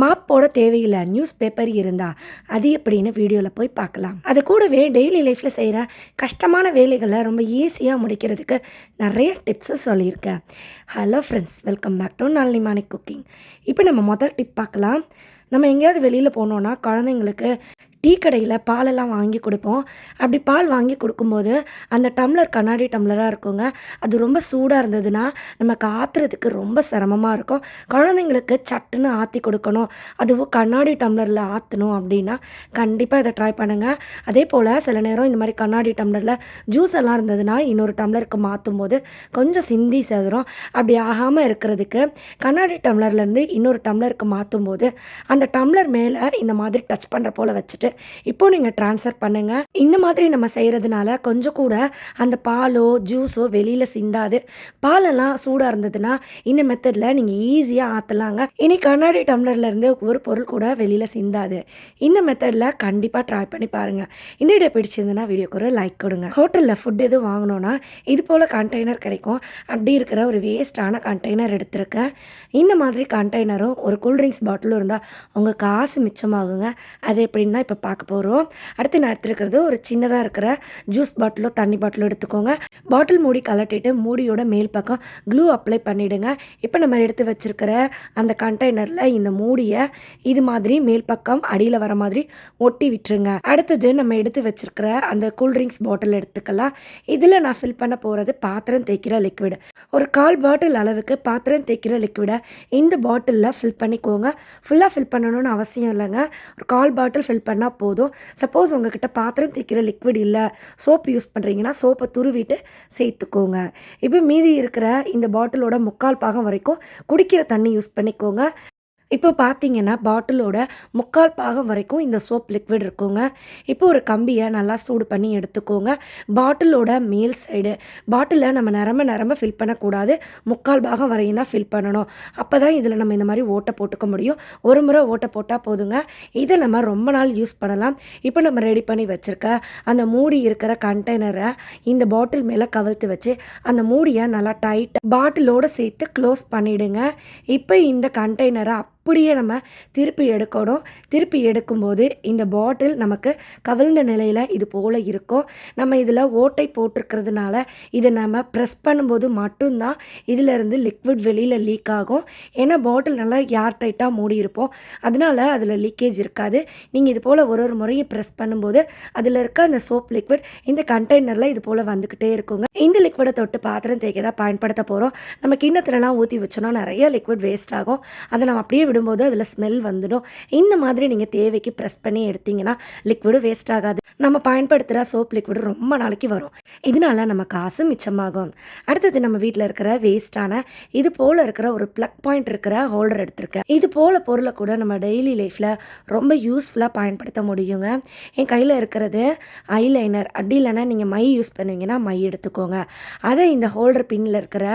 Mop போட தேவையில்லை. News paper இருந்தால் அது எப்படின்னு வீடியோவில் போய் பார்க்கலாம். அது கூடவே டெய்லி லைஃப்பில் செய்கிற கஷ்டமான வேலைகளை ரொம்ப ஈஸியாக முடிக்கிறதுக்கு நிறைய டிப்ஸு சொல்லியிருக்கேன். Hello friends welcome back to Nalini morning cooking இப்போ நம்ம முதல் டிப் பார்க்கலாம். நம்ம எங்கேயாவது வெளியில் போனோன்னா குழந்தைங்களுக்கு டீ கடையில் பாலெல்லாம் வாங்கி கொடுப்போம். அப்படி பால் வாங்கி கொடுக்கும்போது அந்த டம்ளர் கண்ணாடி டம்ளராக இருக்குங்க. அது ரொம்ப சூடாக இருந்ததுன்னா நமக்கு ஆற்றுறதுக்கு ரொம்ப சிரமமாக இருக்கும். குழந்தைங்களுக்கு சட்டுன்னு ஆற்றி கொடுக்கணும். அதுவும் கண்ணாடி டம்ளரில் ஆற்றணும் அப்படின்னா கண்டிப்பாக இதை ட்ரை பண்ணுங்கள் அதே போல் சில நேரம் இந்த மாதிரி கண்ணாடி டம்ளரில் ஜூஸ் எல்லாம் இருந்ததுன்னா இன்னொரு டம்ளருக்கு மாற்றும் போது கொஞ்சம் சிந்தி சேதுரும் அப்படி ஆகாமல் இருக்கிறதுக்கு கண்ணாடி டம்ளர்லேருந்து இன்னொரு டம்ளருக்கு மாற்றும் போது அந்த டம்ளர் மேலே இந்த மாதிரி டச் பண்ணுற போல் வச்சுட்டு இப்போ நீங்கள் ட்ரான்ஸ்ஃபர் பண்ணுங்கள் இந்த மாதிரி நம்ம செய்கிறதுனால கொஞ்சம் கூட அந்த பாலோ ஜூஸோ வெளியில் சிந்தாது. பாலெல்லாம் சூடாக இருந்ததுன்னா இந்த மெத்தடில் நீங்கள் ஈஸியாக ஆற்றலாங்க இனி கண்ணாடி டம்ளர்லேருந்து ஒரு பொருள் கூட வெளியில் சிந்தாது. இந்த மெத்தடில் கண்டிப்பாக ட்ரை பண்ணி பாருங்கள் இந்த வீடியோ பிடிச்சிருந்ததுன்னா வீடியோக்கு ஒரு லைக் கொடுங்க. ஹோட்டலில் ஃபுட் எதுவும் வாங்கினோன்னா இது போல் கண்டெய்னர் கிடைக்கும். அப்படி இருக்கிற ஒரு வேஸ்டான கண்டெய்னர் எடுத்திருக்கேன். இந்த மாதிரி கண்டெய்னரும் ஒரு கூல்ட்ரிங்க்ஸ் பாட்டிலும் இருந்தால் உங்கள் காசு மிச்சமாகுங்க. அது எப்படின்னா இப்போ பார்க்க போகிறோம் அடுத்து நான் எடுத்துருக்கிறது ஒரு சின்னதாக இருக்கிற ஜூஸ் பாட்டிலோ தண்ணி பாட்டிலோ எடுத்துக்கோங்க. பாட்டில் மூடி கலட்டிட்டு மூடியோட மேல் பக்கம் க்ளூ அப்ளை பண்ணிவிடுங்க இப்போ நம்ம எடுத்து வச்சுருக்கிற அந்த கண்டெய்னரில் இந்த மூடியை இது மாதிரி மேல் பக்கம் அடியில் வர மாதிரி ஒட்டி விட்டுருங்க. அடுத்தது நம்ம எடுத்து வச்சுருக்கிற அந்த கூல்ட்ரிங்க்ஸ் பாட்டில் எடுத்துக்கலாம். இதில் நான் ஃபில் பண்ண போகிறது பாத்திரம் தேய்க்கிற லிக்விடு ஒரு கால் பாட்டில் அளவுக்கு பாத்திரம் தேய்க்கிற லிக்விடை இந்த பாட்டிலில் ஃபில் பண்ணிக்கோங்க. ஃபுல்லாக ஃபில் பண்ணணும்னு அவசியம் இல்லைங்க. ஒரு கால் பாட்டில் ஃபில் பண்ணால் போதும். சப்போஸ் உங்ககிட்ட பாத்திரம் தேய்க்கிற லிக்விட் இல்லை சோப் யூஸ் பண்ணுறீங்கன்னா சோப்பை துருவிட்டு சேர்த்துக்கோங்க. இப்போ மீதி இருக்கிற இந்த பாட்டிலோட முக்கால் பாகம் வரைக்கும் குடிக்கிற தண்ணி யூஸ் பண்ணிக்கோங்க. இப்போ பார்த்தீங்கன்னா பாட்டிலோட முக்கால் பாகம் வரைக்கும் இந்த சோப் லிக்விட் இருக்குங்க. இப்போ ஒரு கம்பியை நல்லா சூடு பண்ணி எடுத்துக்கோங்க. பாட்டிலோட மேல் சைடு பாட்டிலை நம்ம நிரம்ப நிரம்ப ஃபில் பண்ணக்கூடாது. முக்கால் பாகம் வரையும் தான் ஃபில் பண்ணணும். அப்போ தான் இதில் நம்ம இந்த மாதிரி ஓட்டை போட்டுக்க முடியும். ஒரு முறை ஓட்டை போட்டால் போதுங்க. இதை நம்ம ரொம்ப நாள் யூஸ் பண்ணலாம். இப்போ நம்ம ரெடி பண்ணி வச்சுருக்க அந்த மூடி இருக்கிற கண்டெய்னரை இந்த பாட்டில் மேலே கவிழ்த்து வச்சு அந்த மூடியை நல்லா டைட் பாட்டிலோடு சேர்த்து க்ளோஸ் பண்ணிவிடுங்க இப்போ இந்த கண்டெய்னரை அப்படியே நம்ம திருப்பி எடுக்கணும். திருப்பி எடுக்கும்போது இந்த பாட்டில் நமக்கு கவிழ்ந்த நிலையில் இது போல் இருக்கும். நம்ம இதில் ஓட்டை போட்டிருக்கிறதுனால இதை நம்ம ப்ரெஸ் பண்ணும்போது மட்டும்தான் இதிலிருந்து லிக்விட் வெளியில் லீக் ஆகும். ஏன்னா பாட்டில் நல்லா ஏர் டைட்டாக மூடி இருப்போம். அதில் லீக்கேஜ் இருக்காது. நீங்கள் இது போல் ஒரு ஒரு முறையும் ப்ரெஸ் பண்ணும்போது அதில் இருக்க அந்த சோப் லிக்விட் இந்த கண்டெய்னரில் இது போல் வந்துக்கிட்டே இருக்குங்க. இந்த லிக்விடை தொட்டு பாத்திரம் தேய்க்க தான் பயன்படுத்த போகிறோம் நம்ம கிண்ணத்துலலாம் ஊற்றி வச்சோன்னா நிறைய லிக்விட் வேஸ்ட் ஆகும். அதை நம்ம அப்படியே போடும்போது அதில் ஸ்மெல் வந்துடும். இந்த மாதிரி நீங்கள் தேவைக்கு ப்ரெஸ் பண்ணி எடுத்தீங்கன்னா லிக்விடு வேஸ்ட் ஆகாது. நம்ம பயன்படுத்துகிற சோப் லிக்விடு ரொம்ப நாளைக்கு வரும். இதனால நம்ம காசு மிச்சமாகும். அடுத்தது நம்ம வீட்டில் இருக்கிற வேஸ்ட்டான இது போல் இருக்கிற ஒரு ப்ளக் பாயிண்ட் இருக்கிற ஹோல்டர் எடுத்திருக்கேன். இது போல் பொருளை கூட நம்ம டெய்லி லைஃப்பில் ரொம்ப யூஸ்ஃபுல்லாக பயன்படுத்த முடியுங்க. என் கையில் இருக்கிறது ஐலைனர் அப்படி இல்லைன்னா நீங்கள் மை யூஸ் பண்ணுவீங்கன்னா மை எடுத்துக்கோங்க. அதை இந்த ஹோல்டர் பின்னில் இருக்கிற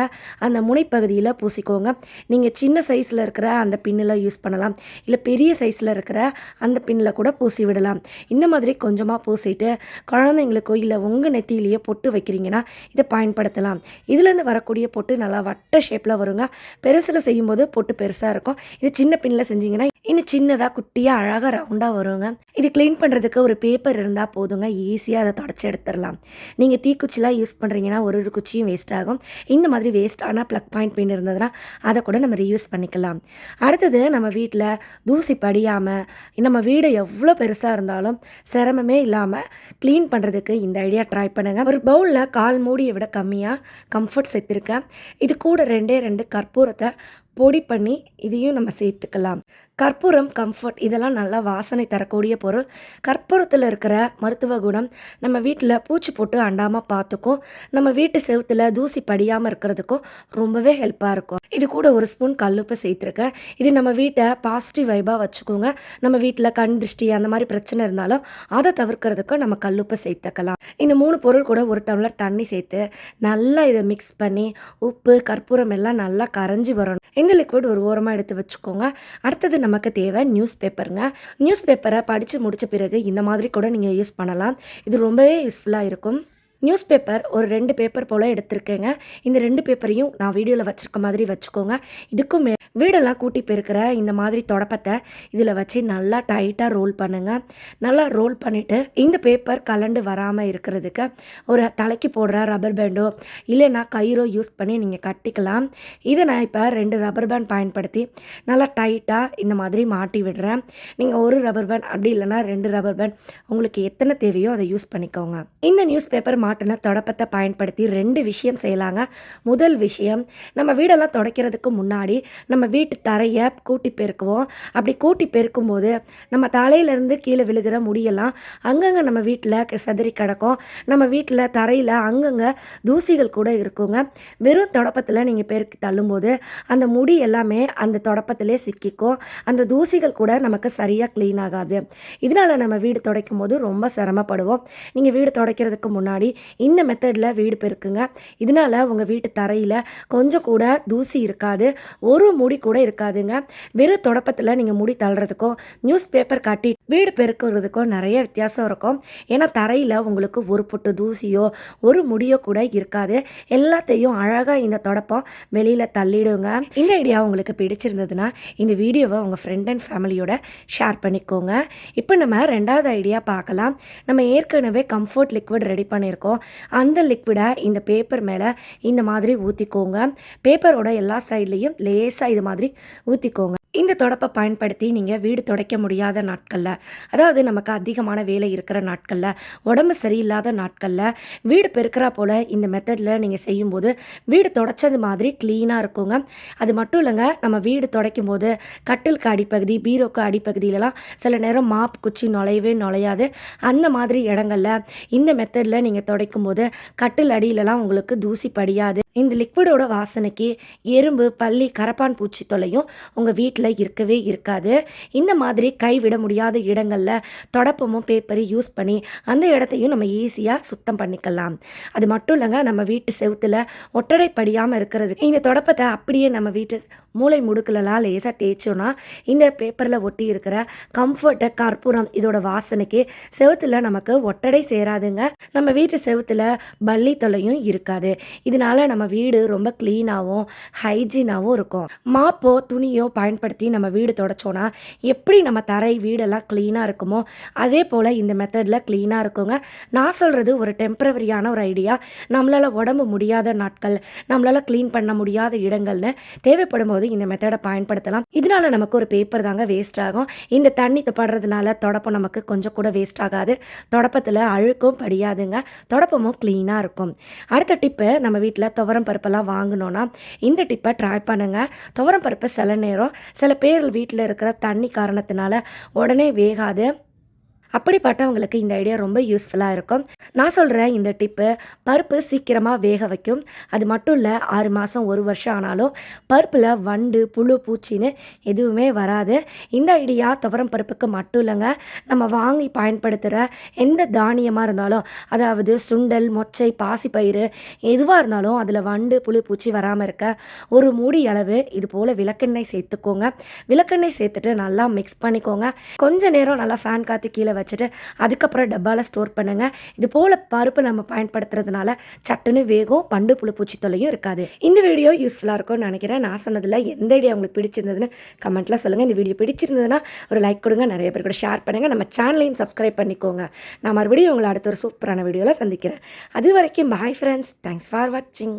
அந்த முனைப்பகுதியில் பூசிக்கோங்க. நீங்கள் சின்ன சைஸில் இருக்கிற அந்த பின்னில் யூஸ் பண்ணலாம். இல்லை பெரிய சைஸில் இருக்கிற அந்த பின்னில் கூட பூசி விடலாம். இந்த மாதிரி கொஞ்சமாக பூசிட்டு குழந்தைங்களுக்கோ இல்லை உங்கள் நெத்தியிலேயே பொட்டு வைக்கிறீங்கன்னா இதை பயன்படுத்தலாம். இதுலேருந்து வரக்கூடிய பொட்டு நல்லா வட்ட ஷேப்பில் வருங்க. பெருசில் செய்யும்போது பொட்டு பெருசாக இருக்கும். இது சின்ன பின்னில் செஞ்சீங்கன்னா இன்னும் சின்னதாக குட்டியாக அழகாக ரவுண்டாக வருங்க. இது க்ளீன் பண்ணுறதுக்கு ஒரு பேப்பர் இருந்தால் போதுங்க. ஈஸியாக அதை தொடச்சி எடுத்துடலாம். நீங்கள் தீக்குச்சிலாம் யூஸ் பண்ணுறீங்கன்னா ஒரு ஒரு குச்சியும் வேஸ்ட் ஆகும். இந்த மாதிரி வேஸ்ட் ஆனால் ப்ளக் பாயிண்ட் பின் இருந்ததுன்னா அதை கூட நம்ம ரீயூஸ் பண்ணிக்கலாம். அடுத்தது நம்ம வீட்டில் தூசி படியாமல் நம்ம வீடு எவ்வளோ பெருசாக இருந்தாலும் சிரமமே இல்லாமல் க்ளீன் பண்ணுறதுக்கு இந்த ஐடியா ட்ரை பண்ணுங்கள் ஒரு பவுலில் கால் மூடியை விட கம்மியாக கம்ஃபர்ட் சேர்த்துருக்கேன் இது கூட ரெண்டே ரெண்டு கற்பூரத்தை பொடி பண்ணி இதையும் நம்ம சேர்த்துக்கலாம். கற்பூரம் கம்ஃபர்ட் இதெல்லாம் நல்லா வாசனை தரக்கூடிய பொருள். கற்பூரத்தில் இருக்கிற மருத்துவ குணம் நம்ம வீட்டில் பூச்சி போட்டு அண்டாமல் பார்த்துக்கும் நம்ம வீட்டு செவத்தில் தூசி படியாமல் இருக்கிறதுக்கும் ரொம்பவே ஹெல்ப்பாக இருக்கும். இது கூட ஒரு ஸ்பூன் கல்லுப்பு சேர்த்துருக்கேன். இது நம்ம வீட்டை பாசிட்டிவ் வைபாக வச்சுக்கோங்க. நம்ம வீட்டில் கண் திருஷ்டி அந்த மாதிரி பிரச்சனை இருந்தாலும் அதை தவிர்க்கிறதுக்கும் நம்ம கல்லுப்பை சேர்த்துக்கலாம். இந்த மூணு பொருள் கூட ஒரு டம்ளர் தண்ணி சேர்த்து நல்லா இதை மிக்ஸ் பண்ணி உப்பு கற்பூரம் எல்லாம் நல்லா கரைஞ்சி வரணும். இந்த லிக்விட் ஒரு ஓரமாக எடுத்து வச்சுக்கோங்க. அடுத்தது நமக்கு தேவை நியூஸ் பேப்பருங்க நியூஸ் பேப்பரை படித்து முடித்த பிறகு இந்த மாதிரி கூட நீங்கள் யூஸ் பண்ணலாம். இது ரொம்பவே யூஸ்ஃபுல்லாக இருக்கும். நியூஸ் பேப்பர் ஒரு ரெண்டு பேப்பர் போல் எடுத்திருக்கேங்க. இந்த ரெண்டு பேப்பரையும் நான் வீடியோவில் வச்சுருக்க மாதிரி வச்சுக்கோங்க. இதுக்கும் வீடெல்லாம் கூட்டி பெருக்கிற இந்த மாதிரி தொடப்பத்தை இதில் வச்சு நல்லா டைட்டாக ரோல் பண்ணுங்கள் நல்லா ரோல் பண்ணிவிட்டு இந்த பேப்பர் கலண்டு வராமல் இருக்கிறதுக்கு ஒரு தலைக்கு போடுற ரப்பர் பேண்டோ இல்லைன்னா கயிறோ யூஸ் பண்ணி நீங்கள் கட்டிக்கலாம். இதை நான் இப்போ ரெண்டு ரப்பர் பேண்ட் பயன்படுத்தி நல்லா டைட்டாக இந்த மாதிரி மாட்டி விடுறேன். நீங்கள் ஒரு ரப்பர் பேண்ட் அப்படி இல்லைன்னா ரெண்டு ரப்பர் பேண்ட் உங்களுக்கு எத்தனை தேவையோ அதை யூஸ் பண்ணிக்கோங்க. இந்த நியூஸ் பேப்பர் மாட்டின தொடப்பத்தை பயன்படுத்தி ரெண்டு விஷயம் செய்யலாங்க. முதல் விஷயம் நம்ம வீடெல்லாம் துடைக்கிறதுக்கு முன்னாடி நம்ம வீட்டு தரையை கூட்டி பெருக்குவோம். அப்படி கூட்டி பெருக்கும் போது நம்ம தலையிலேருந்து கீழே விழுகிற முடியெல்லாம் அங்கங்கே நம்ம வீட்டில் செதறி கிடக்கும். நம்ம வீட்டில் தரையில் அங்கங்கே தூசிகள் கூட இருக்குங்க. வெறும் தொடப்பத்தில் நீங்கள் பெருக்கி தள்ளும்போது அந்த முடி எல்லாமே அந்த தொடப்பத்திலே சிக்கிக்கும். அந்த தூசிகள் கூட நமக்கு சரியாக க்ளீன் ஆகாது. இதனால் நம்ம வீடு துடைக்கும் போது ரொம்ப சிரமப்படுவோம். நீங்கள் வீடு துடைக்கிறதுக்கு முன்னாடி இந்த மெத்தடில் வீடு பெருக்குங்க. இதனால் உங்கள் வீட்டு தரையில் கொஞ்சம் கூட தூசி இருக்காது ஒரு முடி கூட இருக்காதுங்க. வெறும் தொடப்பத்தில் நீங்கள் முடி தள்ளுறதுக்கும் நியூஸ் பேப்பர் கட்டி வீடு பெருக்கிறதுக்கும் நிறைய வித்தியாசம் இருக்கும். ஏன்னா தரையில் உங்களுக்கு ஒரு பொட்டு தூசியோ ஒரு முடியோ கூட இருக்காது. எல்லாத்தையும் அழகாக இந்த தொடப்பம் வெளியில் தள்ளிடுங்க. இந்த ஐடியா உங்களுக்கு பிடிச்சிருந்ததுன்னா இந்த வீடியோவை உங்கள் ஃப்ரெண்ட் அண்ட் ஃபேமிலியோட ஷேர் பண்ணிக்கோங்க. இப்போ நம்ம ரெண்டாவது ஐடியா பார்க்கலாம். நம்ம ஏற்கனவே கம்ஃபர்ட் லிக்விட் ரெடி பண்ணியிருக்கோம். அந்த லிக்விடை இந்த பேப்பர் மேலே இந்த மாதிரி ஊற்றிக்கோங்க பேப்பரோட எல்லா சைட்லேயும் லேசாக இது மாதிரி ஊற்றிக்கோங்க இந்த தொடப்பை பயன்படுத்தி நீங்கள் வீடு துடைக்க முடியாத நாட்களில் அதாவது நமக்கு அதிகமான வேலை இருக்கிற நாட்களில் உடம்பு சரியில்லாத நாட்களில் வீடு பெருக்கிறா போல் இந்த மெத்தடில் நீங்கள் செய்யும்போது வீடு தொடச்சது மாதிரி க்ளீனாக இருக்குங்க. அது மட்டும் இல்லைங்க நம்ம வீடு துடைக்கும் போது கட்டிலுக்கு அடிப்பகுதி பீரோக்கு அடிப்பகுதியிலலாம் சில நேரம் மாப் குச்சி நுழையவே நுழையாது. அந்த மாதிரி இடங்களில் இந்த மெத்தடில் நீங்கள் துடைக்கும் போது கட்டில் அடியிலலாம் உங்களுக்கு தூசி படியாது. இந்த லிக்விடோட வாசனைக்கு எறும்பு பள்ளி கரப்பான் பூச்சி தொலையும் உங்கள் வீட்டில் இருக்கவே இருக்காது. இந்த மாதிரி கைவிட முடியாத இடங்களில் தொடப்பமும் பேப்பரும் யூஸ் பண்ணி அந்த இடத்தையும் நம்ம ஈஸியாக சுத்தம் பண்ணிக்கலாம். அது மட்டும் இல்லைங்க நம்ம வீட்டு செவுத்தில் ஒட்டடை படியாமல் இருக்கிறது இந்த தொடப்பத்தை அப்படியே நம்ம வீட்டு மூளை முடுக்கலலாம் லேசாக தேய்ச்சோன்னா இந்த பேப்பரில் ஒட்டி இருக்கிற கம்ஃபர்ட்டு கற்பூரம் இதோட வாசனைக்கு செவுத்தில் நமக்கு ஒட்டடை சேராதுங்க. நம்ம வீட்டு செவுத்தில் பள்ளி தொலையும் இருக்காது. இதனால நம்ம வீடு ரொம்ப க்ளீனாகவும் ஹைஜீனாகவும் இருக்கும். மாப்போ துணியோ பயன்படுத்தி நம்ம வீடு தொடச்சோன்னா எப்படி நம்ம தரை வீடெல்லாம் க்ளீனாக இருக்குமோ அதே போல் இந்த மெத்தடில் க்ளீனாக இருக்குங்க. நான் சொல்கிறது ஒரு டெம்ப்ரவரியான ஒரு ஐடியா நம்மளால் உடம்பு முடியாத நாட்கள் நம்மளால் க்ளீன் பண்ண முடியாத இடங்கள்னு தேவைப்படும் போது இந்த மெத்தடை பயன்படுத்தலாம். இதனால நமக்கு ஒரு பேப்பர் தாங்க வேஸ்ட் ஆகும். இந்த தண்ணி படுறதுனால தொடப்பம் நமக்கு கொஞ்சம் கூட வேஸ்ட் ஆகாது. தொடப்பத்தில் அழுக்கும் படியாதுங்க. தொடப்பமும் க்ளீனாக இருக்கும். அடுத்த டிப்பு நம்ம வீட்டில் துவரம் பருப்பெல்லாம் வாங்கினோன்னா இந்த டிப்பை ட்ரை பண்ணுங்கள் துவரம் பருப்பு சில நேரம் சில பேர் வீட்டில் இருக்கிற தண்ணி காரணத்தினால உடனே வேகாது. அப்படிப்பட்டவங்களுக்கு இந்த ஐடியா ரொம்ப யூஸ்ஃபுல்லாக இருக்கும். நான் சொல்கிற இந்த டிப்பு பருப்பு சீக்கிரமாக வேக வைக்கும். அது மட்டும் இல்லை ஆறு மாதம் ஒரு வருஷம் ஆனாலும் பருப்பில் வண்டு புழு பூச்சின்னு எதுவுமே வராது. இந்த ஐடியா துவரம் பருப்புக்கு மட்டும் இல்லைங்க. நம்ம வாங்கி பயன்படுத்துகிற எந்த தானியமாக இருந்தாலும் அதாவது சுண்டல் மொச்சை பாசிப்பயிறு எதுவாக இருந்தாலும் அதில் வண்டு புழு பூச்சி வராமல் இருக்க ஒரு மூடி அளவு இது போல் விளக்கெண்ணெய் சேர்த்துக்கோங்க. விளக்கெண்ணெய் சேர்த்துட்டு நல்லா மிக்ஸ் பண்ணிக்கோங்க. கொஞ்ச நேரம் நல்லா ஃபேன் காற்று கீழே வச்சுட்டு அதுக்கப்புறம் டப்பாவில் ஸ்டோர் பண்ணுங்கள் இது போல் பருப்பு நம்ம பயன்படுத்துறதுனால சட்டுன்னு வேகம் பண்டு புழு பூச்சி தொல்லையும் இருக்காது. இந்த வீடியோ யூஸ்ஃபுல்லாக இருக்கும்னு நினைக்கிறேன். நான் சொன்னதில் எந்த ஐடியா உங்களுக்கு பிடிச்சிருந்ததுன்னு கமெண்ட்டில் சொல்லுங்கள் இந்த வீடியோ பிடிச்சிருந்ததுன்னா ஒரு லைக் கொடுங்க. நிறைய பேர் கூட ஷேர் பண்ணுங்கள் நம்ம சேனலையும் சப்ஸ்கிரைப் பண்ணிக்கோங்க. நான் மறுபடியும் உங்களை அடுத்த ஒரு சூப்பரான வீடியோவில் சந்திக்கிறேன். அது வரைக்கும் பாய் ஃப்ரெண்ட்ஸ் தேங்க்ஸ் ஃபார் வாட்சிங்